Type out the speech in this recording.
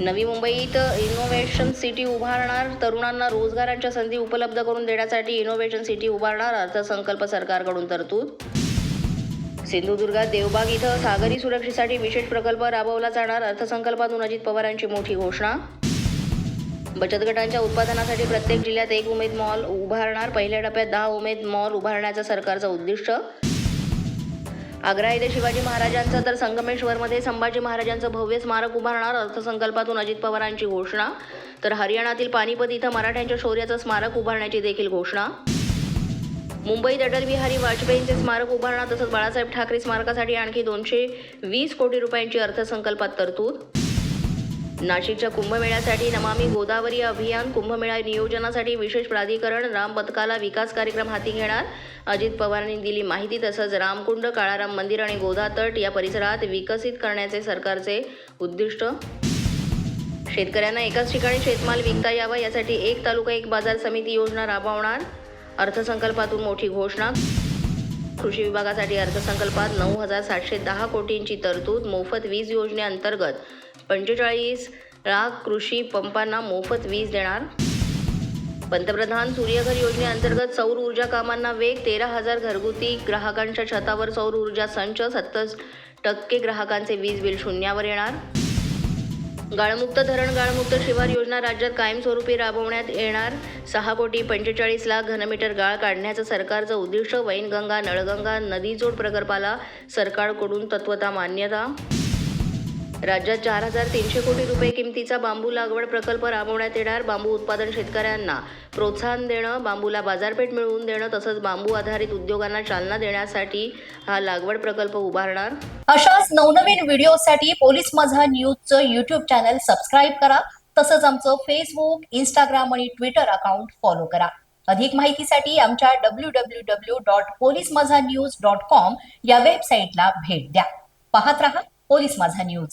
नवी मुंबईत innovation city उभारणार तरुणांना रोजगारांच्या संधी उपलब्ध करून देण्यासाठी इनोव्हेशन सिटी उभारणार अर्थसंकल्प सरकारकडून तरतूद. सिंधुदुर्गात देवबाग इथं सागरी सुरक्षेसाठी विशेष प्रकल्प राबवला जाणार अर्थसंकल्पातून अजित पवारांची मोठी घोषणा. बचत गटांच्या उत्पादनासाठी प्रत्येक जिल्ह्यात एक उमेद मॉल उभारणार पहिल्या टप्प्यात दहा उमेद मॉल उभारण्याचं सरकारचं उद्दिष्ट. आग्रा येथे शिवाजी महाराजांचं तर संगमेश्वरमध्ये संभाजी महाराजांचं भव्य स्मारक उभारणार अर्थसंकल्पातून अजित पवारांची घोषणा. तर हरियाणातील पानिपत इथं मराठ्यांच्या शौर्याचं स्मारक उभारण्याची देखील घोषणा. मुंबईत अटल बिहारी वाजपेयींचे स्मारक उभारणार तसंच बाळासाहेब ठाकरे स्मारकासाठी आणखी दोनशे वीस कोटी रुपयांची अर्थसंकल्पात तरतूद. नाशिकच्या कुंभमेळ्यासाठी नमामी गोदावरी अभियान कुंभमेळा नियोजनासाठी विशेष प्राधिकरण राम पथकाला विकास कार्यक्रम हाती घेणार. अजित पवारांनी दिली माहिती तसंच रामकुंड काळाराम मंदिर आणि गोदा तट या परिसरात विकसित करण्याचे सरकारचे उद्दिष्ट. शेतकऱ्यांना एकाच ठिकाणी शेतमाल विकता यावा यासाठी एक तालुका एक बाजार समिती योजना राबवणार. अर्थसंकल्पातून मोठी घोषणा कृषी विभागासाठी अर्थसंकल्पात नऊ हजार सातशे दहा कोटींची तरतूद मोफत वीज योजनेअंतर्गत. पंचेचाळीस लाख कृषी पंपांना मोफत वीज देणार. पंतप्रधान सूर्यघर योजनेअंतर्गत सौर ऊर्जा कामांना वेग तेरा हजार घरगुती ग्राहकांच्या छतावर सौर ऊर्जा संच सत्तर टक्के ग्राहकांचे वीज बिल शून्यावर येणार. गाळमुक्त धरण गाळमुक्त शिवार योजना राज्यात कायमस्वरूपी राबवण्यात येणार. सहा कोटी पंचेचाळीस लाख घनमीटर गाळ काढण्याचं सरकारचं उद्दिष्ट वैनगंगा नळगंगा नदीजोड प्रकल्पाला सरकारकडून तत्वता मान्यता राज्यात चार हजार तीनशे कोटी रुपये किमतीचा बांबू लागवड प्रकल्प राबवण्यात येणार. बांबू उत्पादन शेतकऱ्यांना प्रोत्साहन देणं बांबूला बाजारपेठ मिळवून देणं तसंच बांबू आधारित उद्योगांना चालना देण्यासाठी हा लागवड प्रकल्प उभारणार. अशाच नवनवीन व्हिडिओसाठी पोलीस माझा न्यूजचं युट्यूब चॅनल सबस्क्राईब करा. तसंच आमचं फेसबुक इंस्टाग्राम आणि ट्विटर अकाउंट फॉलो करा. अधिक माहितीसाठी आमच्या W W W dot police माझा न्यूज डॉट कॉम या वेबसाईटला भेट द्या. पाहत रहा पोलीस माझा न्यूज.